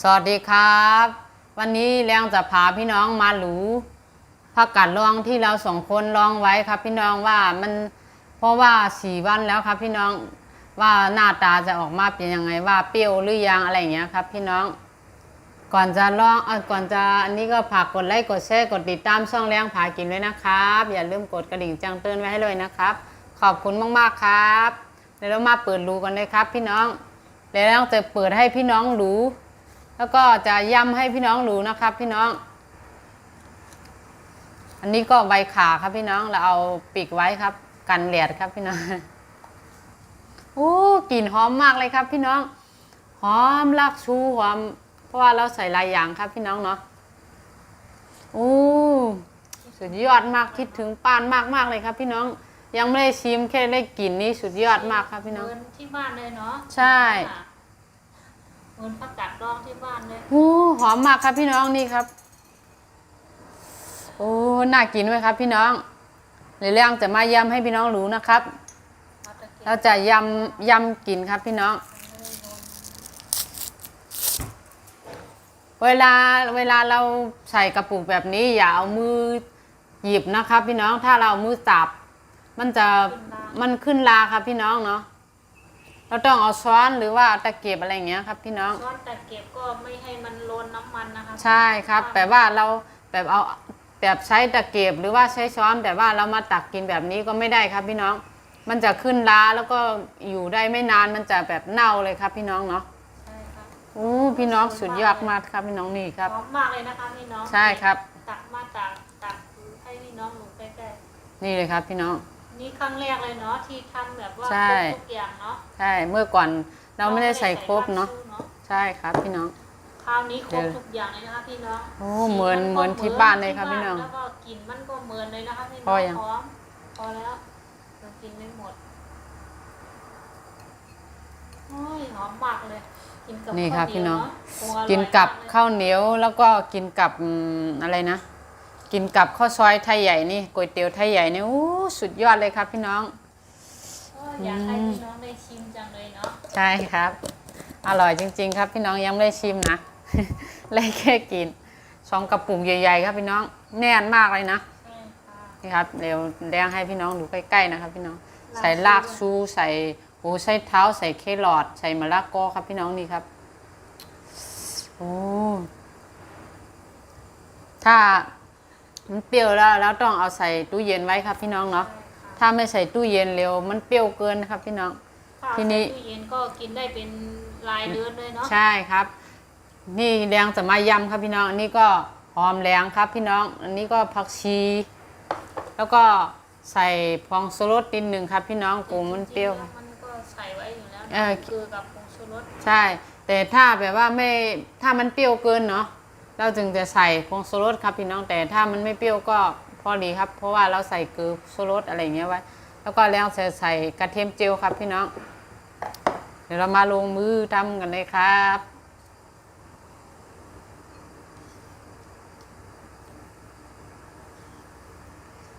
สวัสดีครับ วันนี้แรงจะพาพี่น้องมาหรูผักกัดลองที่เราสองคนลองไว้ครับ พี่น้องว่ามันเพราะว่าสี่วันแล้วครับ พี่น้องว่าหน้าตาจะออกมาเป็นยังไงว่าเปรี้ยวหรือยังอะไรอย่างเงี้ยครับ พี่น้อง ก่อนจะลองออก่อนจะอันนี้ก็ฝากกดไลค์กดแชร์กดติดตามช่องแรงผากินด้วยนะครับ อย่าลืมกดกระดิ่งแจ้งเตือนไว้ให้เลยนะครับ ขอบคุณมากๆครับเดี๋ยวเรามาเปิดรูกันเลยครับ พี่น้องเดี๋ยวเราจะเปิดให้พี่น้องรู้ แล้วก็จะย้ำให้พี่น้องรู้นะครับ พี่น้อง อันนี้ก็ใบขาครับพี่น้องเราเอาปีกไว้ครับ กันแดดครับพี่น้องโอ้กลิ่นหอมมากเลยครับ พี่น้อง หอมลักชูหอม เพราะว่าเราใส่หลายอย่างครับ พี่น้องเนาะโอ้สุดยอดมากคิดถึงป้านมากมากๆเลยครับ พี่น้อง ยังไม่ได้ชิมแค่ได้กลิ่นนี่สุดยอดมากครับพี่น้องเหมือนที่บ้านเลยเนาะใช่ เหมือนผักกัดดองที่บ้านเลยโอ้หอมมากครับพี่น้องนี่ครับ โอ้น่ากินไหมครับ พี่น้องในเรื่องจะมาย้ำให้พี่น้องรู้นะครับเอาตะเกียบเราจะยำยำกินครับพี่น้อง เวลาเวลาเราใส่กระปุกแบบนี้ อย่าเอามือหยิบนะครับ พี่น้องถ้าเราเอามือจับ มันจะมันขึ้นลาครับพี่น้องเนาะ เราต้องเอาช้อนหรือว่าตะเกียบอะไรอย่างเงี้ยครับพี่น้อง ช้อนตะเกียบก็ไม่ให้มันโลนน้ำมันนะคะใช่ครับแต่ว่าเราแบบเอาแบบใช้ตะเกียบหรือว่าใช้ช้อนแต่ว่าเรามาตักกินแบบนี้ก็ไม่ได้ครับพี่น้อง มันจะขึ้นล้าแล้วก็อยู่ได้ไม่นานมันจะแบบเน่าเลยครับพี่น้องเนาะใช่ครับโอ้พี่น้องสุดยอดมากครับพี่น้องนี่ครับหอมมากเลยนะคะพี่น้องใช่ครับ ตักมาตักตักให้พี่น้องหนูใกล้นี่เลยครับพี่น้องๆ นี่ครั้งแรกเลยเนาะที่ทำแบบว่าใช่ครบทุกอย่างเนาะใช่เมื่อก่อนเราไม่ได้ใส่ครบเนาะรไม่ได้ใส่ใช่ครับพี่น้อง คราวนี้ครบทุกอย่างเลยนะคะพี่น้องโอ้สีเหมือนก็เหมือนที่บ้านเลยครับพี่น้องแล้วก็กลิ่นมันก็เหมือนเลยนะคะพี่น้พอองยังหอมพอแล้วเรากินไม่หมดโอ้ยหอมมากเลยกินกับนี่ครับข้าวเหพี่นียวน้องเะคงอร่อยกินกับมเลย ข้าวเหนียวแล้วก็กินกับอืมอะไรนะ กินกับข้าวซอยไทยใหญ่นี่ก๋วยเตี๋ยวไทยใหญ่นี่โอ้สุดยอดเลยครับพี่น้องโอ้ยอยากให้พี่น้องได้ชิมจังเลยเนาะใช่ครับ อร่อยจริง ๆ ครับพี่น้องยังไม่ได้ชิมนะเลยแค่กินสองกระปุกใหญ่ๆ ครับพี่น้องแน่นมากเลยนะใช่ค่ะนี่ครับเดี๋ยวแดงให้พี่น้องดูใกล้ๆนะครับ พี่น้องใส่รากชูใส่โอ้ใส่เท้า ใส่เครอทใส่มะละกอครับพี่น้องนี่ครับโอ้ถ้า มันเปรี้ยวแล้วแล้วต้องเอาใส่ตู้เย็นไว้ครับพี่น้องเนาะถ้าไม่ใส่ตู้เย็นเร็ว มันเปรี้ยวเกินนะครับพี่น้อง ถ้าทีนี้ ใส่ตู้เย็นก็กินได้เป็นรายเดือนเลยเนาะ ใช่ครับ นี่แดงจะมายำครับพี่น้องอันนี้ก็หอมแดงครับพี่น้อง อันนี้ก็ผักชี แล้วก็ใส่พองโซรสนิดหนึ่งครับ พี่น้องกูมันเปรี้ยวจงๆแล้มันก็ใส่ไว้อยู่แล้วนะเออคือกับผงชูรส ใช่ แต่ถ้าแบบว่าไม่ถ้ามันเปรี้ยวเกินเนาะ เราจึงจะใส่พงโซรสครับพี่น้องแต่ถ้ามันไม่เปรี้ยวก็พอดีครับ เพราะว่าเราใส่เกลือโซรสอะไรอย่างเงี้ยไว้ แล้วก็แล้วจะใส่กระเทียมเจียวครับพี่น้อง เดี๋ยวเรามาลงมือทำกันเลยครับ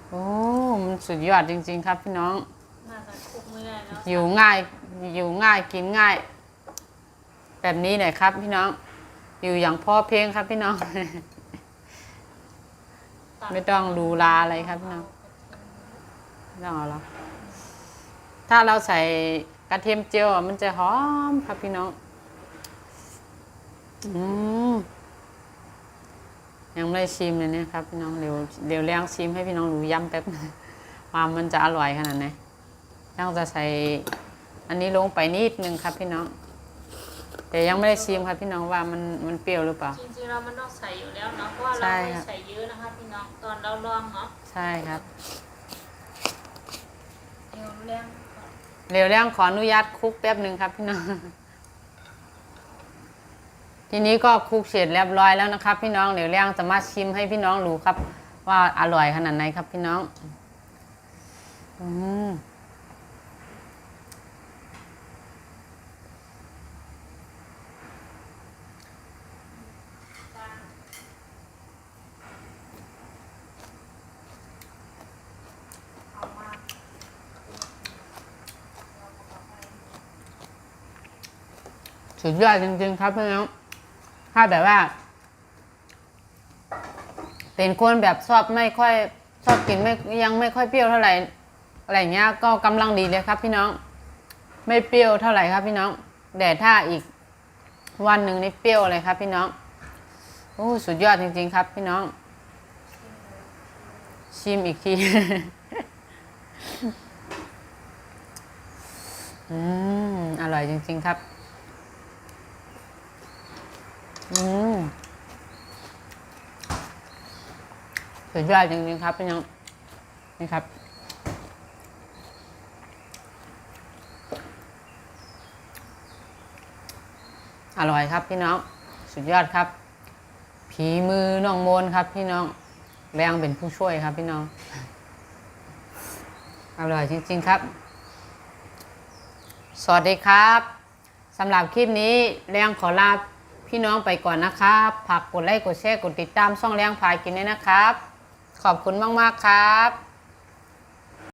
โอ้มันสุดยอดจริง ๆ ครับพี่น้องน่าจะคลุกไม่ได้เนาะอยู่ง่ายอยู่ง่ายกินง่าย แบบนี้หน่อยครับพี่น้อง อยู่อย่างพ่อเพียงครับพี่น้อง ไม่ต้องดูลาอะไรครับพี่น้องไม่ต้องเอาหรอกถ้าเราใส่กระเทียมเจียวมันจะหอมครับพี่น้อง อืมยังไม่ได้ชิมเลยเนี่ยครับพี่น้องเดี๋ยวเดี๋ยวเลี้ยงชิมให้พี่น้องดูย้ำแป๊บนึงว่ามมันจะอร่อยขนาดไหนยังจะใส่อันนี้ลงไปนิดนึงครับพี่น้อง แต่ยังไม่ได้ชิมครับพี่น้องว่ามันมันเปรี้ยวหรือเปล่า จริงๆเรามันต้องใส่อยู่แล้วเนาะเพราะว่าใช่เราไม่ครับใส่เยอะนะคะพี่น้องตอนเราลองเนาะใช่ครับ เดี๋ยวแรงก่อนเดี๋ยวเรื่องขออนุญาตคลุกแป๊บหนึ่งครับพี่น้อง ทีนี้ก็คลุกเสร็จเรียบร้อยแล้วนะครับ พี่น้องเดี๋ยวเรื่องจะมาชิมให้พี่น้องรู้ครับ ว่าอร่อยขนาดไหนครับพี่น้อง อืม สุดยอดจริงๆ ครับพี่น้องถ้าแบบว่า เป็นคนแบบชอบไม่ค่อยชอบกินไม่ยังไม่ค่อยเปรี้ยวเท่าไหร่อะไรเงี้ย ก็กำลังดีเลยครับพี่น้อง ไม่เปรี้ยวเท่าไหร่ครับพี่น้องแต่ถ้าอีกวันหนึ่งนี่เปรี้ยวเลยครับ พี่น้องโอ้สุดยอดจริง ๆ ครับ พี่น้อง ชิมอีกทีอืมอร่อยจริง ๆ ครับ อืมสุดยอดจริงๆครับพี่น้องนี่ครับ อร่อยครับพี่น้อง สุดยอดครับผีมือน้องโมนครับพี่น้อง แรงเป็นผู้ช่วยครับพี่น้อง อร่อยจริง ๆครับ สวัสดีครับสำหรับคลิปนี้แรงขอลา พี่น้องไปก่อนนะครับฝากกดไลค์กดแชร์กดติดตามช่องแรงพากินด้วยนะครับ ขอบคุณมาก ๆ ครับ